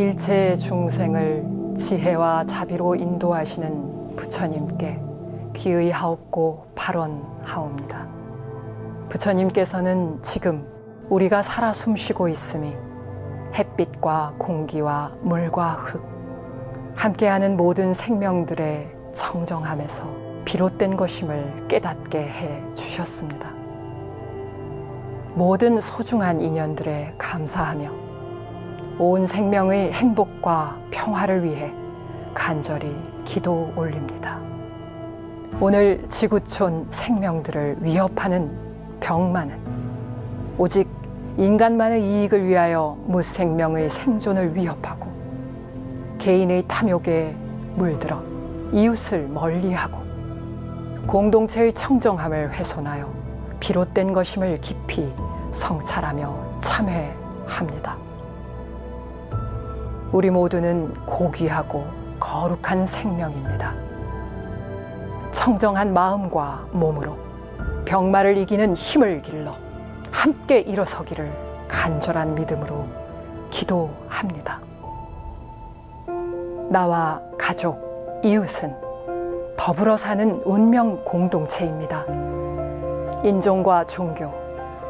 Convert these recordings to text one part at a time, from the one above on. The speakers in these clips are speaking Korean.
일체 중생을 지혜와 자비로 인도하시는 부처님께 귀의 하옵고 발언하옵니다. 부처님께서는 지금 우리가 살아 숨쉬고 있음이 햇빛과 공기와 물과 흙, 함께하는 모든 생명들의 청정함에서 비롯된 것임을 깨닫게 해 주셨습니다. 모든 소중한 인연들에 감사하며 온 생명의 행복과 평화를 위해 간절히 기도 올립니다. 오늘 지구촌 생명들을 위협하는 병만은 오직 인간만의 이익을 위하여 무생명의 생존을 위협하고 개인의 탐욕에 물들어 이웃을 멀리하고 공동체의 청정함을 훼손하여 비롯된 것임을 깊이 성찰하며 참회합니다. 우리 모두는 고귀하고 거룩한 생명입니다. 청정한 마음과 몸으로 병마를 이기는 힘을 길러 함께 일어서기를 간절한 믿음으로 기도합니다. 나와 가족, 이웃은 더불어 사는 운명 공동체입니다. 인종과 종교,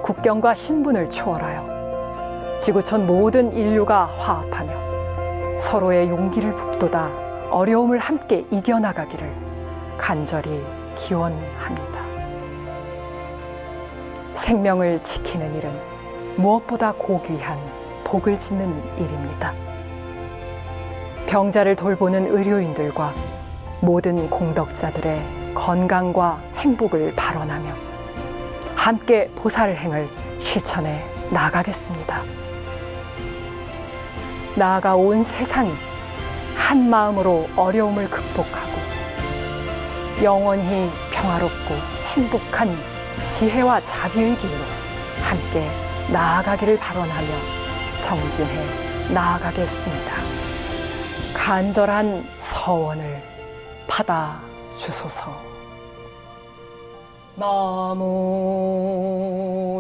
국경과 신분을 초월하여 지구촌 모든 인류가 화합하며 서로의 용기를 북돋아 어려움을 함께 이겨나가기를 간절히 기원합니다. 생명을 지키는 일은 무엇보다 고귀한 복을 짓는 일입니다. 병자를 돌보는 의료인들과 모든 공덕자들의 건강과 행복을 발언하며 함께 보살행을 실천해 나가겠습니다. 나아가 온 세상이 한 마음으로 어려움을 극복하고 영원히 평화롭고 행복한 지혜와 자비의 길로 함께 나아가기를 발언하며 정진해 나아가겠습니다. 간절한 서원을 받아 주소서. 나무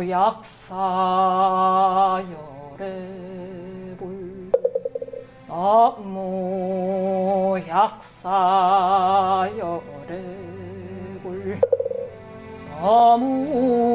약사열애불 나무 약사열애불 나무